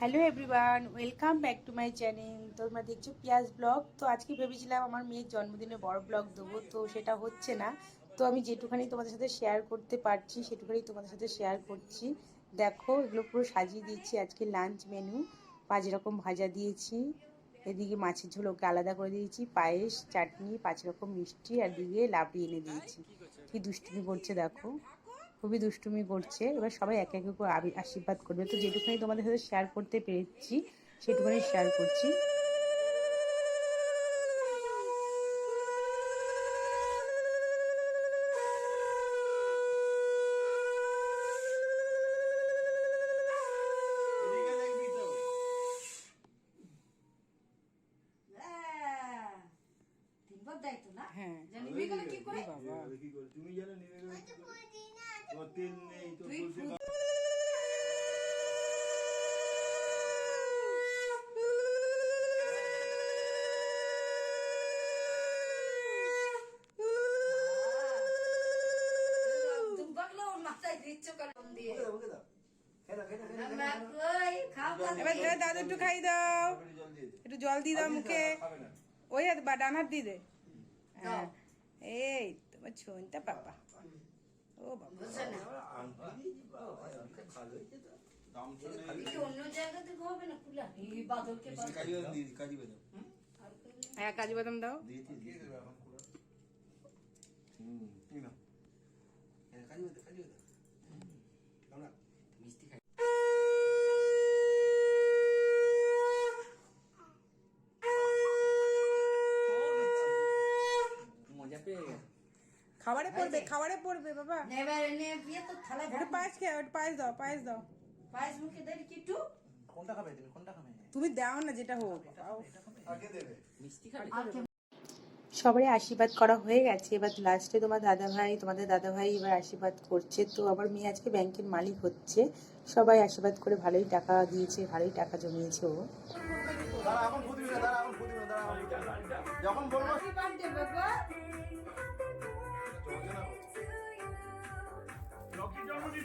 Hello everyone, welcome back to my channel. তোমরা দেখছ পিয়াজ ব্লগ। তো আজকে ভেবেছিলাম আমার মেয়ের জন্মদিনে বড় ব্লগ দেবো, তো সেটা হচ্ছে না। তো আমি যেটুখানি তোমাদের সাথে শেয়ার করতে পারছি, সেটুখানি তোমাদের সাথে শেয়ার করছি। দেখো, এগুলো পুরো সাজিয়ে দিয়েছি আজকে লাঞ্চ মেনু পাঁচ রকম ভাজা দিয়েছি। এদিকে মাছের ঝোল ওকে আলাদা করে দিয়েছি। পায়েস, চাটনি, পাঁচ রকম মিষ্টি, আর দিকে লাবড়ি এনে দিয়েছি। কি দুষ্টুমি করছে দেখো। খুবই দুষ্টুমি করছে। এবার সবাই একে একে করে আবি- আশীর্বাদ করবে। তো যেটুকুনি তোমাদের সাথে শেয়ার করতে পেরেছি সেটুকুনি শেয়ার করছি। না হ্যাঁ। জানি কি করে বাবা কি করে? তুমি জানো নেবে কি তেল নেই তো বলতে এবার দাদু একটু খাই দাও। একটু জল দিয়ে দাও মুখে। ওই হাত বা ডান হাত দিয়ে দে। হ্যাঁ। এই তোমার ছোনটা পাপা। ও। হ্যাঁ কাজু বাদাম দাও কাজু বাদাম, কাজু বাদাম। হুম, দাও না। মিষ্টি খাই। মজা পেয়ে গেছে খাবারে পড়বে খাবারে পড়বে বাবা। নেবে নে বিয়ে তো থালা একটু পায়েস খেয়ে একটু পায়েস দাও পায়েস দাও। পায়েস মুখে কিটু কোনটা খাবে তুমি? কোনটা খাবে? তুমি দাও না যেটা হোক। আগে দেবে। মিষ্টি খাবে? সবারই আশীর্বাদ করা হয়ে গেছে। এবার লাস্টে তোমার দাদা ভাই তোমাদের দাদা ভাই এবার আশীর্বাদ করছে। তো আবার মেয়ে আজকে ব্যাংকের মালিক হচ্ছে। সবাই আশীর্বাদ করে ভালোই টাকা দিয়েছে ভালোই টাকা জমিয়েছে ও। দাঁড়া,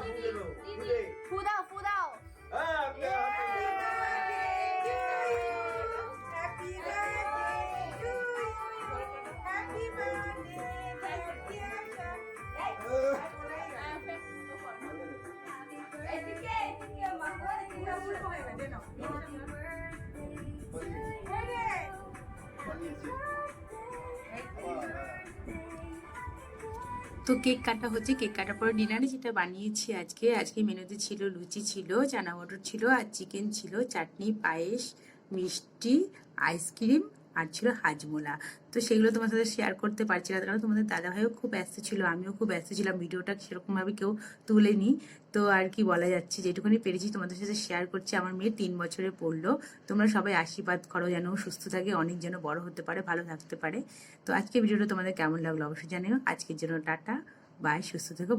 দাও তো না, ফুলে দাও, ফুলে। ফু দাও ফু দাও হ্যাঁ, আপনি হাতে। এদিকে তো কেক কাটা হচ্ছে, কেক কাটার পরে ডিনারে যেটা বানিয়েছি আজকে আজকে মেনুতে ছিল লুচি ছিল চানা মটর ছিল আর চিকেন ছিল, চাটনি, পায়েস, মিষ্টি, আইসক্রিম আর ছিল হাজমোলা। তো সেগুলো তোমার সাথে শেয়ার করতে পারছি না, কারণ তোমাদের দাদাভাইও খুব ব্যস্ত ছিল, আমিও খুব ব্যস্ত ছিলাম, ভিডিওটা সেরকমভাবে কেউ তুলেনি। তো আর কি বলা যাচ্ছে, যেটুকুনি পেরেছি তোমাদের সাথে শেয়ার করছি, আমার মেয়ে তিন বছরে পড়ল। তোমরা সবাই আশীর্বাদ করো যেন সুস্থ থাকে, অনেক যেন বড় হতে পারে, ভালো থাকতে পারে। তো আজকে ভিডিওটা তোমাদের কেমন লাগল অবশ্যই জানিও। আজকের জন্য টাটা বাই সুস্থ থেকো।